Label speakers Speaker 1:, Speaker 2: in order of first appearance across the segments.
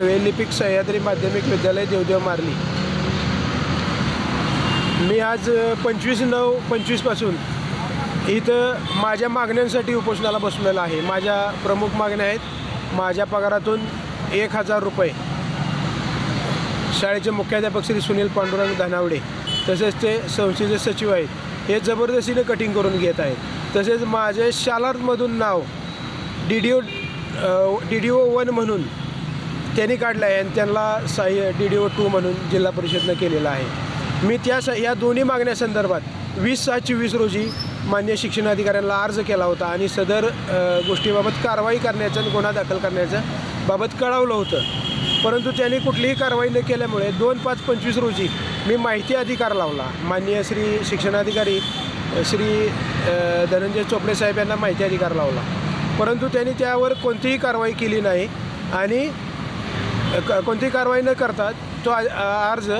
Speaker 1: वेलिपिक सह्याद्री माध्यमिक विद्यालय देवदेव मारली. मी आज पंचवीस नऊ पंचवीसपासून इथं माझ्या मागण्यांसाठी उपोषणाला बसलेला आहे. माझ्या प्रमुख मागण्या आहेत माझ्या पगारातून एक हजार रुपये. शाळेचे मुख्याध्यापक श्री सुनील पांडुरंग धनावडे तसेच ते संस्थेचे सचिव आहेत हे जबरदस्तीने कटिंग करून घेत आहेत. तसेच माझे शालारमधून नाव D D O D D O one म्हणून त्यांनी काढलं आहे आणि त्यांना साह्य डी डी ओ टू म्हणून जिल्हा परिषदनं केलेलं आहे. मी त्या स या दोन्ही मागण्यासंदर्भात वीस सहा चोवीस रोजी मान्य शिक्षणाधिकाऱ्यांना अर्ज केला होता आणि सदर गोष्टीबाबत कारवाई करण्याचं आणि गुन्हा दाखल करण्याचं बाबत कळवलं होतं. परंतु त्यांनी कुठलीही कारवाई न केल्यामुळे दोन पाच पंचवीस रोजी मी माहिती अधिकार लावला. माननीय श्री शिक्षणाधिकारी श्री धनंजय चोपडे साहेब यांना माहिती अधिकार लावला. परंतु त्यांनी त्यावर कोणतीही कारवाई केली नाही आणि क- कोणतीही कारवाई न करता तो अर्ज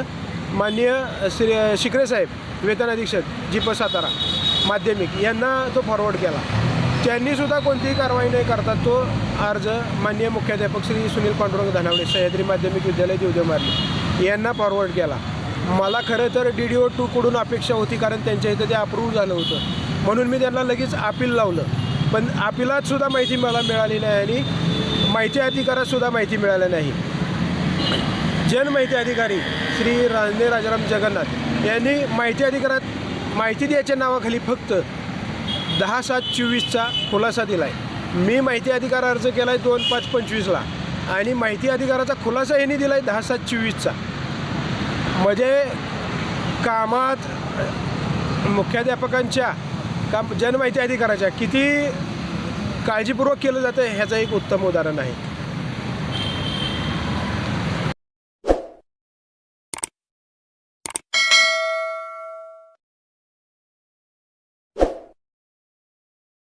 Speaker 1: माननीय श्री शिकरे साहेब वेतन अधीक्षक जी प सातारा माध्यमिक यांना तो फॉरवर्ड केला. त्यांनीसुद्धा कोणतीही कारवाई न करता तो अर्ज माननीय मुख्याध्यापक श्री सुनील पांडुरंग धनावडे सह्याद्री माध्यमिक विद्यालय देवदेव मारले यांना फॉरवर्ड केला. मला खरं तर डी डी ओ टूकडून अपेक्षा होती कारण त्यांच्या इथं ते अप्रूव्ह झालं होतं. म्हणून मी त्यांना लगेच अपील लावलं. पण अपिलातसुद्धा माहिती मला मिळाली नाही आणि माहिती अधिकारातसुद्धा माहिती मिळाली नाही. जनमाहिती अधिकारी श्री राजने राजाराम जगन्नाथ यांनी माहिती अधिकारात माहिती द्यायच्या नावाखाली फक्त दहा सात चोवीसचा खुलासा दिला आहे मी माहिती अधिकार अर्ज केला आहे दोन पाच पंचवीसला आणि माहिती अधिकाराचा खुलासा यांनी दिला आहे दहा सात चोवीसचा. म्हणजे कामात मुख्याध्यापकांच्या काम जनमाहिती अधिकाराच्या किती काळजीपूर्वक केलं जातं ह्याचं एक उत्तम उदाहरण आहे.